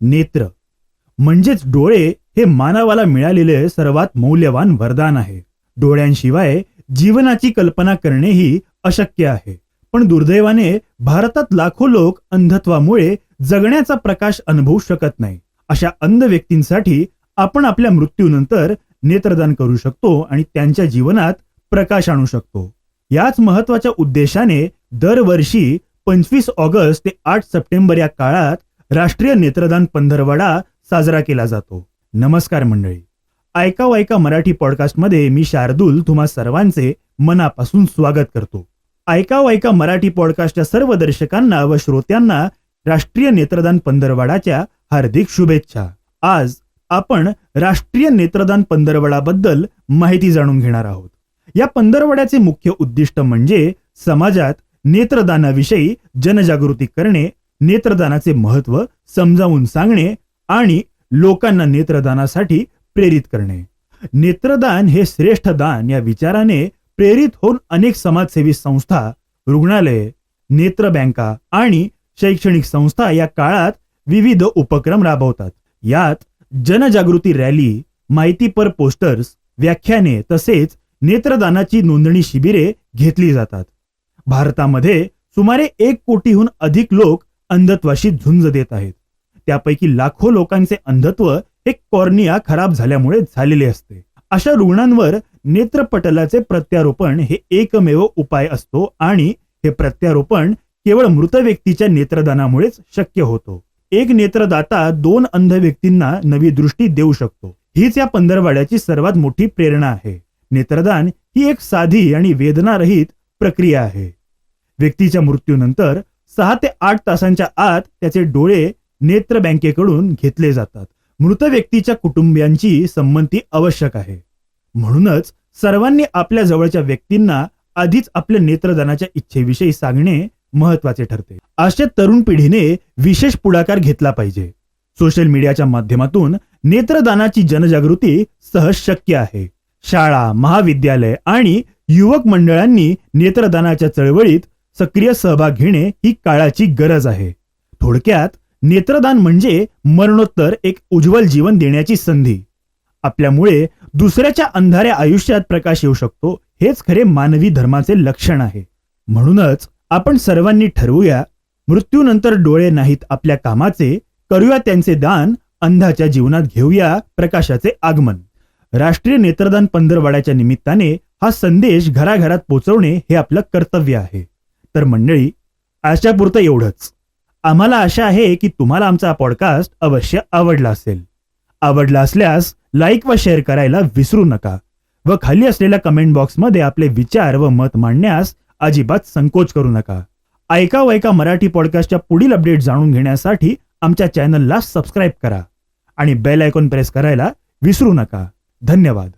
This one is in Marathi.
नेत्र. म्हणजेच डोळे हे मानवाला मिळालेले सर्वात मौल्यवान वरदान आहे. डोळ्यांशिवाय जीवनाची कल्पना करणेही अशक्य आहे. पण दुर्दैवाने भारतात लाखो लोक अंधत्वामुळे जगण्याचा प्रकाश अनुभवू शकत नाही. अशा अंध व्यक्तींसाठी आपण आपल्या मृत्यूनंतर नेत्रदान करू शकतो आणि त्यांच्या जीवनात प्रकाश आणू शकतो. याच महत्त्वाच्या उद्देशाने दरवर्षी पंचवीस ऑगस्ट ते आठ सप्टेंबर या काळात राष्ट्रीय नेत्रदान पंधरवडा साजरा केला जातो. नमस्कार मंडळी. ऐका ऐका मराठी पॉडकास्टमध्ये मी शार्दूल तुम्हा सर्वांचे मनापासून स्वागत करतो. ऐका ऐका मराठी पॉडकास्टच्या सर्व दर्शकांना व श्रोत्यांना राष्ट्रीय नेत्रदान पंधरवडाच्या हार्दिक शुभेच्छा. आज आपण राष्ट्रीय नेत्रदान पंधरवडाबद्दल माहिती जाणून घेणार आहोत. या पंधरवड्याचे मुख्य उद्दिष्ट म्हणजे समाजात नेत्रदानाविषयी जनजागृती करणे नेत्रदानाचे महत्त्व समजावून सांगणे आणि लोकांना नेत्रदानासाठी प्रेरित करणे. नेत्रदान हे श्रेष्ठ दान या विचाराने प्रेरित होऊन अनेक समाजसेवी संस्था रुग्णालये नेत्र बँका आणि शैक्षणिक संस्था या काळात विविध उपक्रम राबवतात. यात जनजागृती रॅली माहितीपर पोस्टर्स व्याख्याने तसेच नेत्रदानाची नोंदणी शिबिरे घेतली जातात. भारतामध्ये सुमारे एक कोटीहून अधिक लोक अंधत्वाशी झुंज देत आहेत. त्यापैकी लाखो लोकांचे अंधत्व हे कॉर्निया खराब झाल्यामुळे झालेले असते. अशा रुग्णांवर नेत्रपटलाचे प्रत्यारोपण हे एकमेव उपाय असतो आणि हे प्रत्यारोपण केवळ मृत व्यक्तीच्या नेत्रदानामुळेच शक्य होतो. एक नेत्रदाता दोन अंध व्यक्तींना नवी दृष्टी देऊ शकतो. हीच या पंधरवाड्याची सर्वात मोठी प्रेरणा आहे. नेत्रदान ही एक साधी आणि वेदनारहित प्रक्रिया आहे. व्यक्तीच्या मृत्यूनंतर सहा ते आठ तासांच्या आत त्याचे डोळे नेत्र बँकेकडून घेतले जातात. मृत व्यक्तीच्या कुटुंबियांची संमती आवश्यक आहे. म्हणूनच सर्वांनी आपल्या जवळच्या व्यक्तींना आधीच आपल्या नेत्रदानाच्या इच्छेविषयी सांगणे महत्त्वाचे ठरते. अशा तरुण पिढीने विशेष पुढाकार घेतला पाहिजे. सोशल मीडियाच्या माध्यमातून नेत्रदानाची जनजागृती सहज शक्य आहे. शाळा महाविद्यालय आणि युवक मंडळांनी नेत्रदानाच्या चळवळीत सक्रिय सहभाग घेणे ही काळाची गरज आहे. थोडक्यात नेत्रदान म्हणजे मरणोत्तर एक उज्ज्वल जीवन देण्याची संधी. आपल्यामुळे दुसऱ्याच्या अंधाऱ्या आयुष्यात प्रकाश येऊ शकतो हेच खरे मानवी धर्माचे लक्षण आहे. म्हणूनच आपण सर्वांनी ठरवूया मृत्यूनंतर डोळे नाहीत आपल्या कामाचे करूया त्यांचे दान अंधाच्या जीवनात घेऊया प्रकाशाचे आगमन. राष्ट्रीय नेत्रदान पंधरवाड्याच्या निमित्ताने हा संदेश घराघरात पोहोचवणे हे आपलं कर्तव्य आहे. तर मंडळी आजच्यापुरतं एवढंच. आम्हाला आशा आहे की तुम्हाला आमचा पॉडकास्ट अवश्य आवडला असेल. आवडला असल्यास लाईक व शेअर करायला विसरू नका व खाली असलेल्या कमेंट बॉक्समध्ये आपले विचार व मत मांडण्यास अजिबात संकोच करू नका. ऐका ऐका मराठी पॉडकास्टच्या पुढील अपडेट जाणून घेण्यासाठी आमच्या चॅनलला सबस्क्राईब करा आणि बेल आयकॉन प्रेस करायला विसरू नका. धन्यवाद.